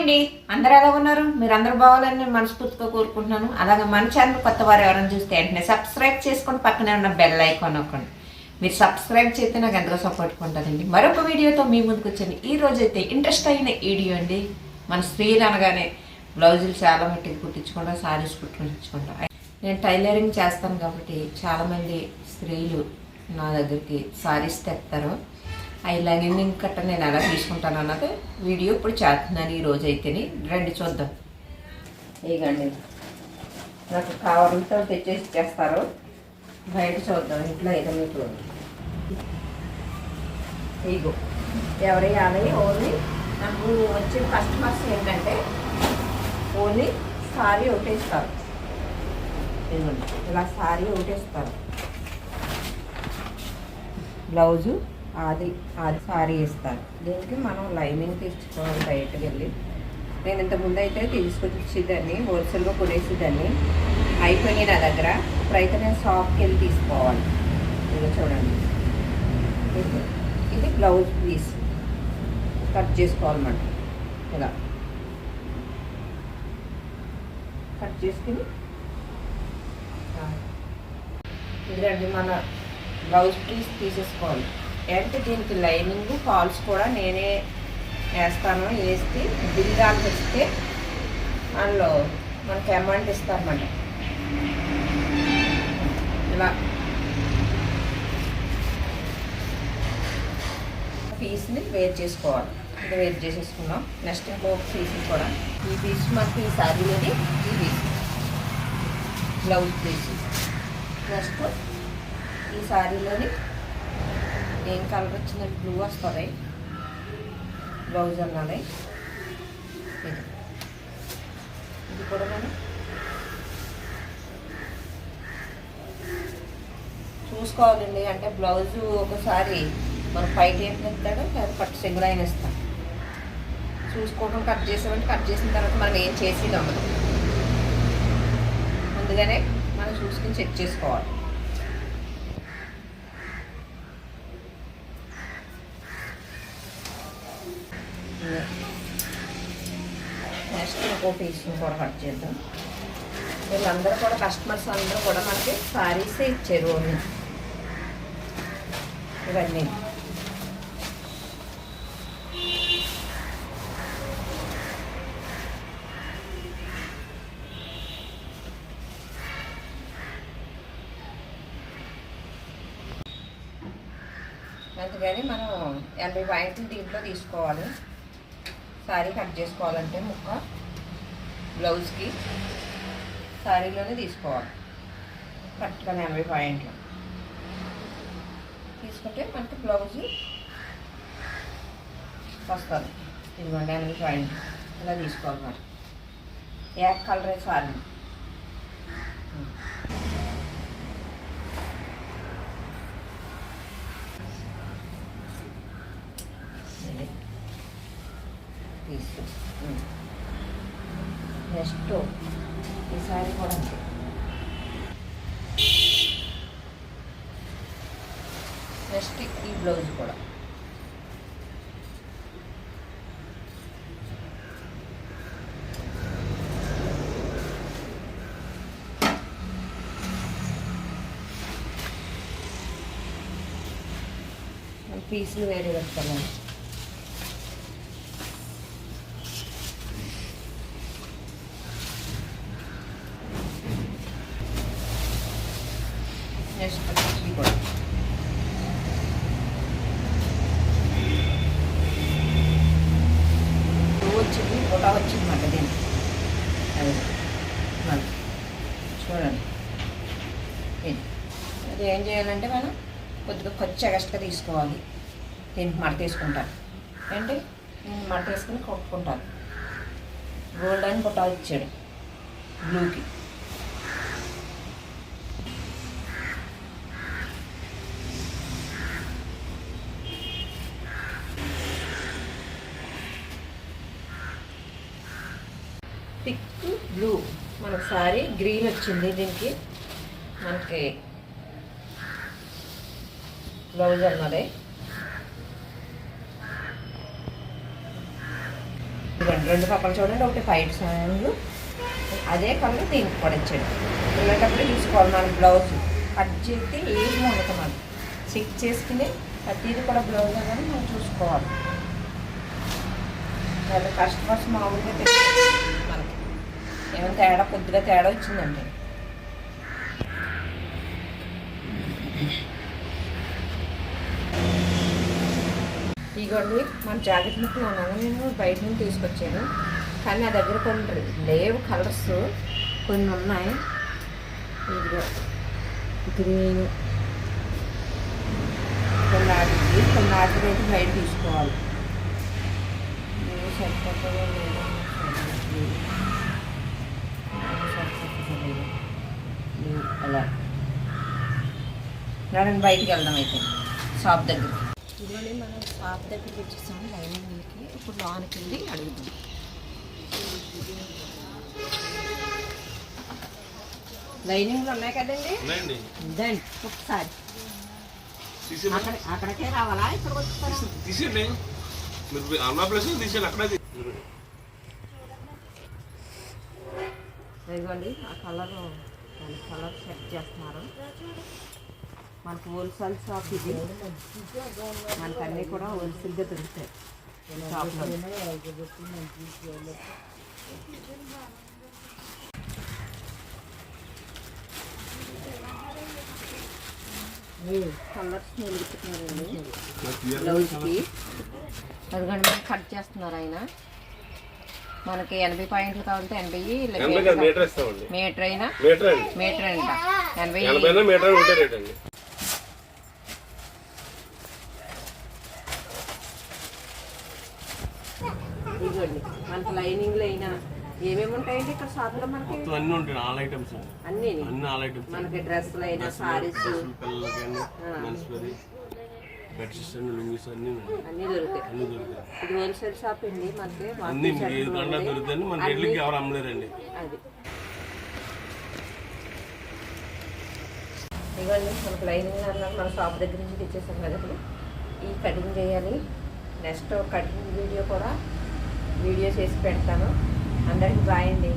అండి అందరు ఎలా ఉన్నారు? మీరు అందరూ బాగోలేని నేను మనస్ఫూర్తిగా కోరుకుంటున్నాను. అలాగే మన ఛానల్ కొత్త వారు ఎవరైనా చూస్తే వెంటనే సబ్స్క్రైబ్ చేసుకొని పక్కనే ఉన్న బెల్ ఐకాన్ నొక్కండి. మీరు సబ్స్క్రైబ్ చేస్తే నాకు ఎంతగా సపోర్ట్ ఉంటుందండి. మరొక వీడియోతో మీ ముందుకు వచ్చాను. ఈ రోజు అయితే ఇంట్రెస్ట్ అయిన వీడియో అండి. మన స్త్రీలు అనగానే బ్లౌజులు చాలా మట్టికి కుట్టించుకుంటాం సారీస్ కుట్టించుకుంటాం. నేను టైలరింగ్ చేస్తాను కాబట్టి చాలామంది స్త్రీలు నా దగ్గరికి సారీస్ తెస్తారు. ఇలాగే లైనింగ్ కట్ట నేను ఎలా తీసుకుంటాను అన్నది వీడియో ఇప్పుడు చేస్తున్నాను ఈ రోజు అయితేని రండి చూద్దాం. ఇగండి నాకు కవర్లతో తెచ్చేసి చేస్తారు బయట చూద్దాం. ఇంట్లో అయితే మీకు ఇగో ఎవరి ఆలయ ఓన్లీ నాకు వచ్చే కస్టమర్స్ ఏంటంటే ఓన్లీ సారీ ఒకటేస్తారు ఇలా సారీ ఒకటేస్తారు బ్లౌజు అది అది సారీ ఇస్తారు. దీనికి మనం లైనింగ్ తీసుకోవాలి బయటకు వెళ్ళి. నేను ఇంతకుముందు అయితే తీసుకొచ్చేదాన్ని హోల్సేల్గా కొనేసేదాన్ని. అయిపోయినాయి నా దగ్గర. ఇప్పుడైతే నేను షాప్కి వెళ్ళి తీసుకోవాలి. ఇది చూడండి. ఇది ఇది బ్లౌజ్ పీస్. కట్ చేసుకోవాలన్నమాట ఇలా. కట్ చేసుకుని. ఇదండి మన బ్లౌజ్ పీస్ తీసేసుకోవాలి. అంటే దీనికి లైనింగ్ ఫాల్స్ కూడా నేనే వేస్తాను. వేసి బిల్ దానికి వస్తే వాళ్ళు మనకి అమౌంట్ ఇస్తారన్నమాట. ఇలా. పీస్ని వేర్ చేసుకోవాలి. ఇది వేర్ చేసేసుకున్నాం నెక్స్ట్ ఇంకో పీస్ కూడా. ఈ పీస్ మనకి ఈ శారీలోని ఈ పీస్. Blouse piece. నెక్స్ట్ ఈ శారీలోని ఏం కలర్ వచ్చిందంటే బ్లూ వస్తుంది. బ్లౌజ్ అన్నది ఇది. ఇది కూడా మనం చూసుకోవాలండి. అంటే బ్లౌజ్ ఒకసారి మనం పైట ఏం ఇస్తాడో లేదా పట్టు సింగిల్ అయిన ఇస్తాం చూసుకోవడం కట్ చేసామంటే కట్ చేసిన తర్వాత మనం ఏం చేసేది ఉండదు. ముందుగానే మనం చూసుకుని చెక్ చేసుకోవాలి నెక్స్ట్ ఇంకో పీస్ కూడా కట్ చేద్దాం వీళ్ళందరూ కూడా కస్టమర్స్ అందరూ కూడా మనకి శారీసే ఇచ్చారు ఓన్లీ. ఇవన్నీ. అందుకని మనం ఎనభై పాయింట్లు దీంట్లో తీసుకోవాలి. శారీ కట్ చేసుకోవాలంటే ముక్క. బ్లౌజ్కి శారీలోనే తీసుకోవాలి. కరెక్ట్గా ఎనభై పాయింట్లు తీసుకుంటే మనకి బ్లౌజ్ వస్తుంది. ఇదిగోండి ఎనభై పాయింట్లు ఇలా తీసుకోవాలి మరి. ఏ కలరే సారీ ఇది. తీసు నెక్స్ట్ ఈసారి కూడా నెక్స్ట్ ఈ బ్లౌజ్ కూడా. పీసులు వేరే పెడతాను నెక్స్ట్ ఇది కూడా పువ్వు వచ్చింది బుట్ట వచ్చింది దీనికి. అది చూడండి. ఇది. అది ఏం చేయాలంటే మనం కొద్దిగా ఖర్చు ఎక్స్ట్రా తీసుకోవాలి. దీనికి మడతీసుకుంటాను ఏంటి? నేను మడతేసుకుని కొట్టుకుంటాను. గోల్డ్ అని బుట్ట ఇచ్చాడు బ్లూకి. Thick blue. మనకు సారీ గ్రీన్ వచ్చింది దీనికి. మనకి బ్లౌజ్ అన్నది. రెండు రెండు పక్కలు చూడండి ఒకటి ఫైవ్ సాయంలు అదే కలర్ దీనికి కూడా ఇచ్చాడు. వెళ్ళేటప్పుడు చూసుకోవాలి మన బ్లౌజ్. కట్ చేస్తే ఏది ఉండదు మనం చెక్ చేసుకుని ప్రతిదీ కూడా బ్లౌజ్ అనేది మనం చూసుకోవాలి. లేదా కస్టమర్స్ మామూలుగా ఏమైనా తేడా కొద్దిగా తేడా వచ్చిందండి. ఇదిగోండి మన జాకెట్ ముక్కలు ఉన్నాను నేను బయట నుంచి తీసుకొచ్చాను. కానీ నా దగ్గర కొన్ని లేవు కలర్స్. కొన్ని ఉన్నాయి. ఇదిగో గ్రీన్. కొన్ని ఆటికి కొన్ని అయితే బయట తీసుకోవాలి. సరిపోతుందో లేదో అలా. నడండి బయటికి వెళ్దాం అయితే. షాప్ దగ్గర. ఇదిగోండి మనం షాప్ దగ్గరికి వచ్చేసాము. లైనింగ్కి ఇప్పుడు లోనికి వెళ్ళి అడుగుదాం. లైనింగ్లు ఉన్నాయి కదండి? ఇదండి ఒకసారి. అక్కడ అక్కడికే రావాలా? ఇక్కడికి వస్తారా తీసేయండి. మీరు అన్న ప్లేస్ తీసేయండి. అక్కడే ఇదిగోండి ఆ కలర్ దాని కలర్ సెట్ చేస్తున్నారు. మనకు హోల్సేల్ షాప్ ఇది. మనకు అన్నీ కూడా హోల్సేల్గా దొరుకుతాయి. షాప్లో. కలర్స్ నిలుపుతున్నారండి బ్లౌజ్కి. అదిగోండి కట్ చేస్తున్నారు ఆయన. మనకి ఎనభై పాయింట్లు కావాలంటే ఎనభై మీటర్ అయినా? మీటర్ అంట ఎనభై ఇదిగోండి మనకి లైనింగ్లు అయినా ఏమేమి ఉంటాయండి ఇక్కడ షాప్లో మనకి? అన్ని ఉంటాయి ఆల్ ఐటమ్స్ అన్నీ అన్ని ఆల్ ఐటమ్స్ మనకి డ్రెస్సులు అయినా సారీస్ పిల్లలకి అన్ని మెన్స్ వేర్ బెడ్షీట్స్ అన్ని లుంగీస్ అన్ని ఉన్నాయి. అన్నీ దొరుకుతాయి. అన్ని దొరుకుతాయి. ఇది హోల్సేల్ షాప్ అండి మనకి అన్ని వాకింగ్ మీకు ఏది సెంటర్ కన్నా ఉంది. దొరుకుతాయండి మన రేట్లకి ఎవరు అమ్మలేరండి. అది. ఇవ్వండి మనకు లైనింగ్ అన్నారు మన షాప్ దగ్గర నుంచి తెచ్చేసాం కదా ఇప్పుడు. ఈ కటింగ్ చేయాలి. నెక్స్ట్ కటింగ్ వీడియో కూడా వీడియో చేసి పెడతాను. అందరికి బాయ్ అండి.